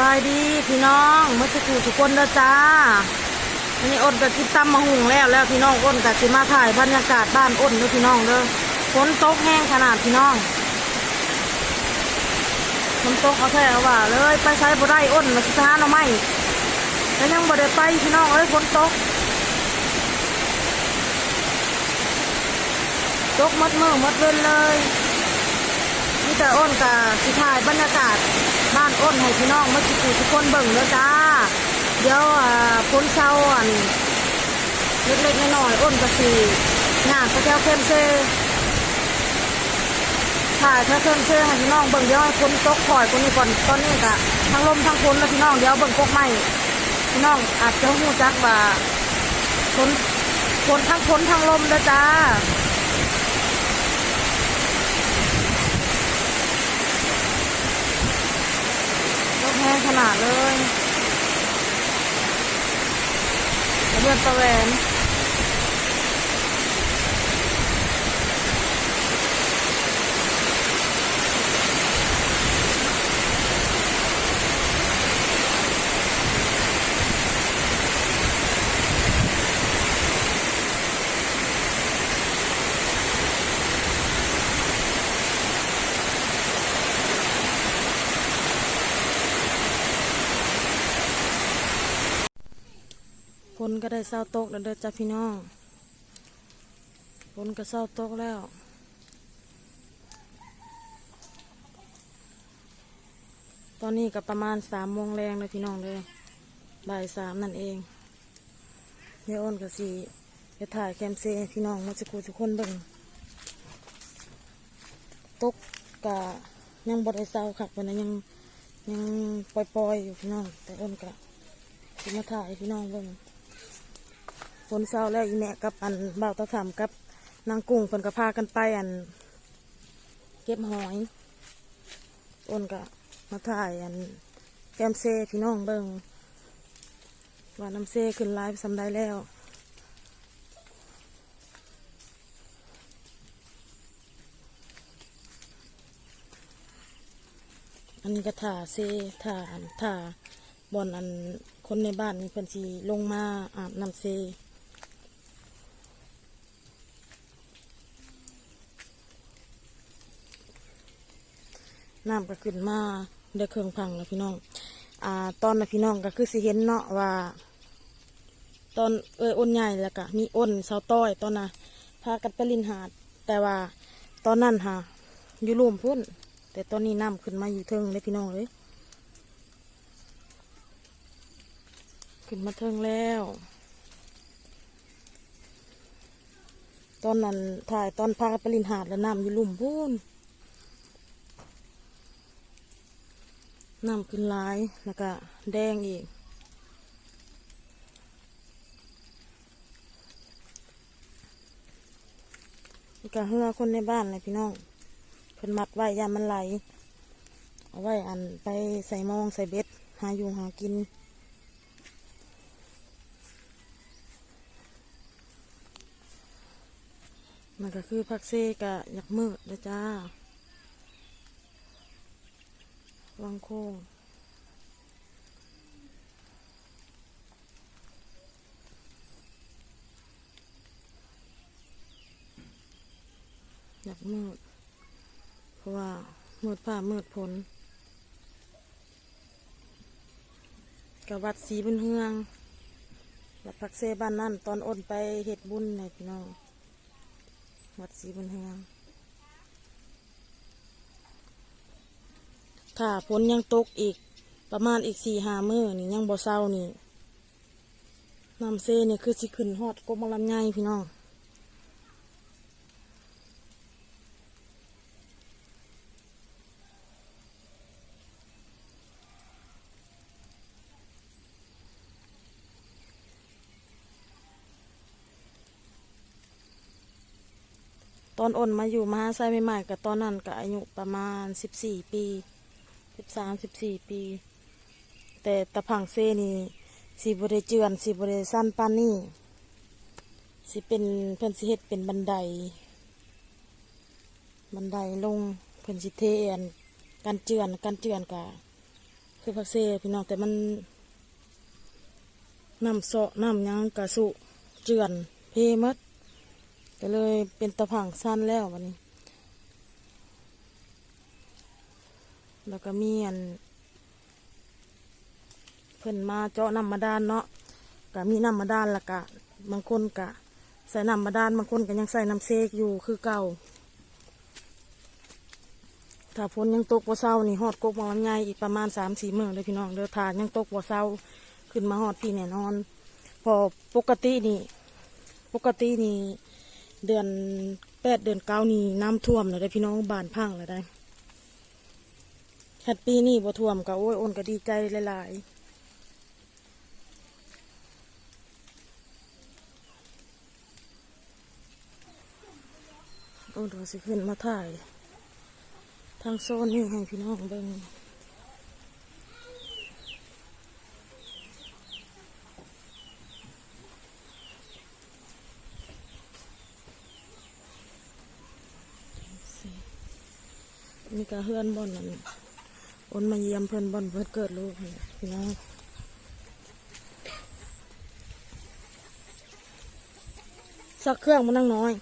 บายดีพี่น้องเมื่อสักครู่ทุกคนเด้อจ้าวันนี้อ้นก็กินตำมะหุงแล้วแล้วพี่น้องอ้นก็สิมาถ่ายบรรยากาศบ้านอ้นเด้อพี่น้องเด้อฝนตกแห้งขนาดพี่น้องฝนตกเอาแท้เอาว่าเลยไปใช้บ่ได้อ้นมาสิทานเอาไหมแล้วยังบ่ได้ไปพี่น้องเอ้ยฝนตกตกหมดมือหมดเว้นเลยนี่แต่อ้นกับสิถ่ายบรรยากาศ บ้านอ้นให้พี่น้องมื่อสิกูทุกคนเบิ่งแล้วจ้า เดี๋ยวพ้นเศร้าอันเล็กๆน้อยๆอ้นกับสีงานพระเจ้าเข้มเซถ่ายพระเข้มเซ่ให้พี่น้องเบิ่งเดี๋ยวให้พ้นตกคอยคนนี้ก่อนตอนนี้กะทั้งลมทั้งพ้นแล้วพี่น้องเดี๋ยวเบิ่งกกไม้พี่น้องอาจจะหูจักว่าพ้นพ้นทั้งพ้นทั้งลมแล้วจ้า แห้งขนาดเลยเรือดตะแหวน นก็ได้เศร้าตกแล้วเด้อจ้าพี่น้องฝนก็เศร้าตกแล้วตอนนี้ก็ประมาณสามโมงแรงเลยพี่น้องเลยบ่ายสามนั่นเองเดี๋ยวอ้นก็สีจะถ่ายแคมเซ่พี่น้องมาจะกูทุกคนเบิ่งตกกะยังบดได้เศร้าคักวันนี้ยังยังปล่อยๆอยู่พี่น้อง แต่อ้นกะสิมาถ่ายพี่น้องเบิ่ง ฝนเศร้าแล้วอีแม่กับอันบ่าวตะถามกับนางกุ้งเพิ่นก็พากันไปอัน เก็บหอยอ้นก็มาถ่ายอันแกมเซพี่น้องเบิงว่าน้ำเซขึ้นไลฟ์สำได้แล้วอันนี้ก็ถ่าเซถ่าอันถ่าบอนอันคนในบ้านนี่เพิ่นสิลงมาอาบน้ำเซ น้ำก็ขึ้นมาเดือเครื่องพังแล้วพี่น้อง อ่า ตอนนะพี่น้องก็คือสิเห็นเนาะว่า ตอนเอออ้นใหญ่แล้วก็มีอ้นเสาต้อยตอนน่ะพากันไปลินหาด แต่ว่าตอนนั้นค่ะอยู่รูมพุ่น แต่ตอนนี้น้ำขึ้นมาอยู่เทิงเลยพี่น้องเลยขึ้นมาเทิงแล้ว ตอนนั้นถ่ายตอนพากันไปลินหาดแล้วน้ำอยู่ลุ่มพุ่น น้ำขึ้นหลาย แล้วก็แดงอีกนี่ก็เฮือคนในบ้านเลยพี่น้องเพิ่นมัดไว้ยามมันไหล เอาไว้อันไปใส่หมองใส่เบ็ด หาอยู่หากินมันก็คือพักเซกะอยากมืดนะจ้า วังโค้งอยากมืดเพราะว่ามืดผ้ามืดผลกับวัดสีบุญเฮืองวัดพักเซบ้านนั่นตอนอ้นไปเฮ็ดบุญในพี่น้องวัดสีบุญเฮือง ถ้าฝนยังตกอีก ประมาณอีกสี่หามือนี่ยังบ่เศร้านี่น้ำเซนี่คือสิขึ้นฮอดกบมังลำไยพี่น้องตอนอ่นมาอยู่มหาไซใหม่ๆกับตอนนั้นก็อายุประมาณสิบสี่ปี สิบสามสิบสี่ปี แต่ตะพังเซนี่สีบริเจือนสีบริสั้นปานนี่สิเป็นเพิ่นสิเฮ็ดเป็นบันได บันไดลงเพิ่นสิเทอันกันเจือนกันเจือนกะคือผักเซพี่น้องแต่มันน้ำเสาะน้ำยังกะสุเจือนเพมัดก็เลยเป็นตะผังสั้นแล้ววันนี้ แล้วก็มีอัน เพิ่นมาเจาะน้ำมาด้านเนาะก็มีน้ำมาด้านล้วก็บางคนก็ใส่น้ำมาด้านบางคนก็ยังใส่น้ำเซกอยู่คือเก่าถ้าฝนยังตกบ่เศร้านี่ฮอดกกมาวันใหญ่อีกประมาณสามสี่มื้อเลยพี่น้องเด้อถ้ายังตกบ่เศร้าขึ้นมาฮอดพี่แน่นอน พอปกตินี่ ปกตินี่เดือนแปดเดือนเก้านี่น้ำท่วมเลยได้พี่น้องบานพังเลยได้ แค่ปีนี้บ่ท่วมก็โอ้ยโอนก็ดีใจหลายๆโอ้ดี๋ยวสิขึ้นมาถ่าย ทางโซนนี่ให้พี่น้องเบิ่งนี่ก็เฮือนบ่อนนั่น อนมาเยี่ยมเพิ่อนบ่อนเพิ่นเกิดลูกนี่พี่น้องสักเครื่องมันนั่งน้อย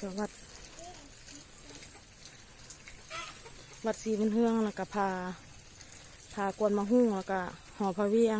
ก็วัด วัดสีมันเฮืองแล้วก็พา พากวนมาหุ้งแล้วก็หอพระเวียง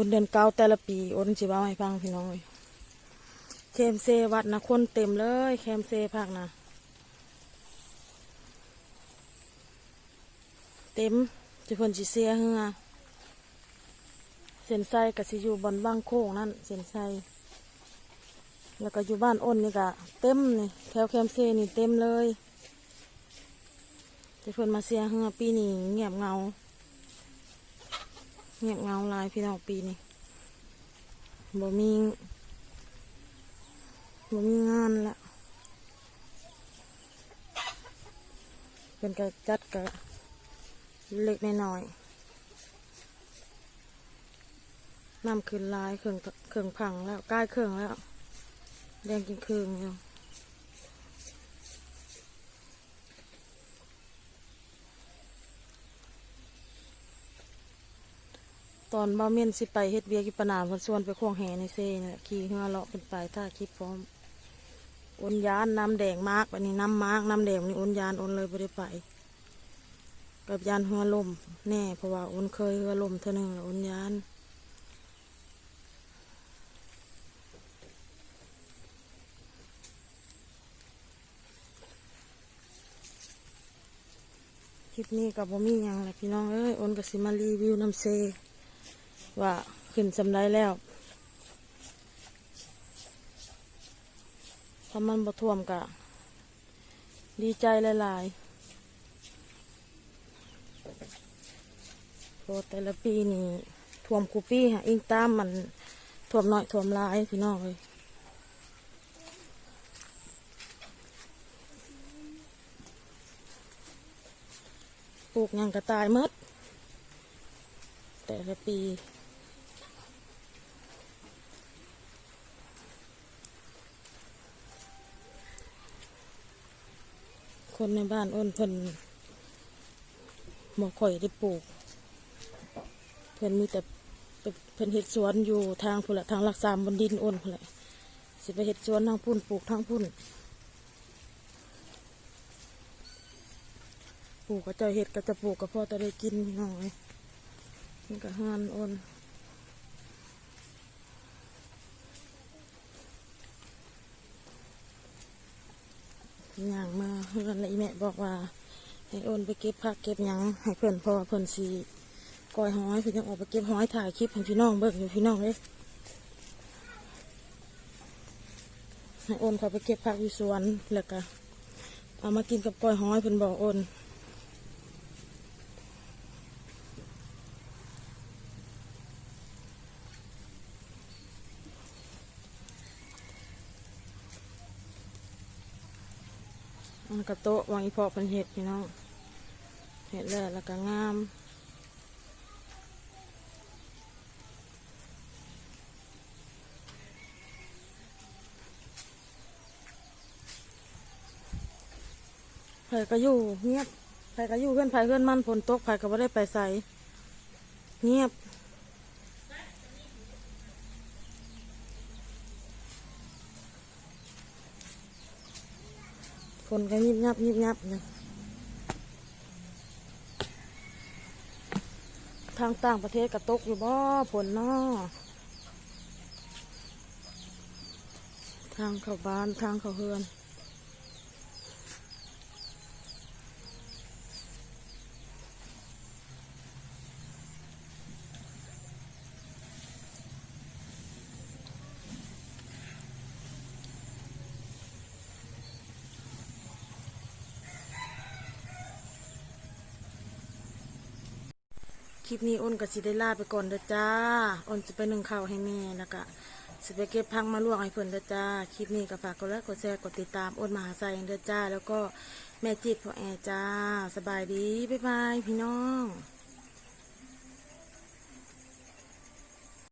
บุญเดือนเก้าแต่ละปีโอนสิบ้าให้ฟังพี่น้องเอ้ยเคมเซวัดนะคนเต็มเลยเคมเซภาคนะเต็มจะเพิ่นสิเสียเหือเส้นไส้กับสิอยู่บนบ้างโค้งนั่นเส้นไส้แล้วก็อยู่บ้านอ้นนี่ก็เต็มนี่แถวเคมเซนี่เต็มเลยจะเพิ่นมาเสียเหือปีนี้เงียบเงา เงียบเงาลายพี่น้องปีนี้บ่มีบ่มีงานละเป็นกระจัดกะเล็กน้อยๆนำขึ้นลายเครื่องเครื่องพังแล้วใกล้เครื่องแล้วแดงกินเครื่องอยู่ ตอนบ่าเม่นสิไปเฮ็ดเบียกิปนามเพิ่นชวนไปควงแหในเซ่นี่แหละขี่เรือเลาะเป็นไปถ้าคลิปพร้อมโอนยานน้ำแดงมากวันนี้น้ำมากน้ำแดงนี่โอนยานโอนเลยไม่ได้ไปกับยานหัวลมแน่เพราะว่าโอนเคยหัวลมเท่านึงแล้วอนยานคลิปนี้กับบ่มีหยังแหละพี่น้องเอ้ยโอนกับสิมารีวิวน้ำเซ ว่าขึ้นสำไรแล้วถ้ามันบ่ท่วมกะดีใจหลายๆเพระแต่ละปีนี่ท่วมคูปีฮะอิงตามมันท่วมน้อยท่วมลายพี่น้องเลยปลูกยังกระตายมด แต่ละปี คนในบ้านอ้นเพิ่นบ่ค่อยได้ปลูก เพิ่นมีแต่เพิ่นเฮ็ดสวนอยู่ทางพุ่นละทางรักษามบนดินอ้นพุ่นละสิไปเฮ็ดสวนทางพุ่นปลูกทางพุ่นปลูกก็จะเฮ็ดก็จะปลูกก็พอจะได้กินพี่อยนี่ก็ฮานอ้น ย่างมาเพื่อนและอีแม่บอกว่า ให้โอนไปเก็บผักเก็บยังให้เพื่อนพอเพื่อนสีก้อยห้อยเพื่อนยังออกไปเก็บห้อยถ่ายคลิปให้พี่น้องเบิกอยู่พี่น้องเลยให้โอนเขาไปเก็บผักอยู่สวนแล้วก็เอามากินกับก้อยห้อยเพื่อนบอกโอน กระโตะวางอีพอเป็นเห็ดพี่น้องเห็ดแล้วแล้วก็งามไผก็อยู่เงียบไผก็อยู่เพื่อนไผเพื่อนมันฝนตกไผก็ไม่ได้ไปใส่เงียบ คนก็ยิบยับยิบยับนะทางต่างประเทศกระตกอยู่บ่ฝนนอทางเข้าบ้านทางเข้าเฮือน คลิปนี้อ้นกับสิได้ลาไปก่อนเด้อจ้าอ้นจะไปนึ่งข้าวให้แม่แล้วก็สิไปเก็บพังมาลวกให้เพิ่นเด้อจ้าคลิปนี้ก็ฝากกดไลค์กดแชร์กดติดตามอ้นมหาใจเด้อจ้า แล้วก็แม่จิตพ่อแอร์จ้า สบายดีบ๊ายบายพี่น้อง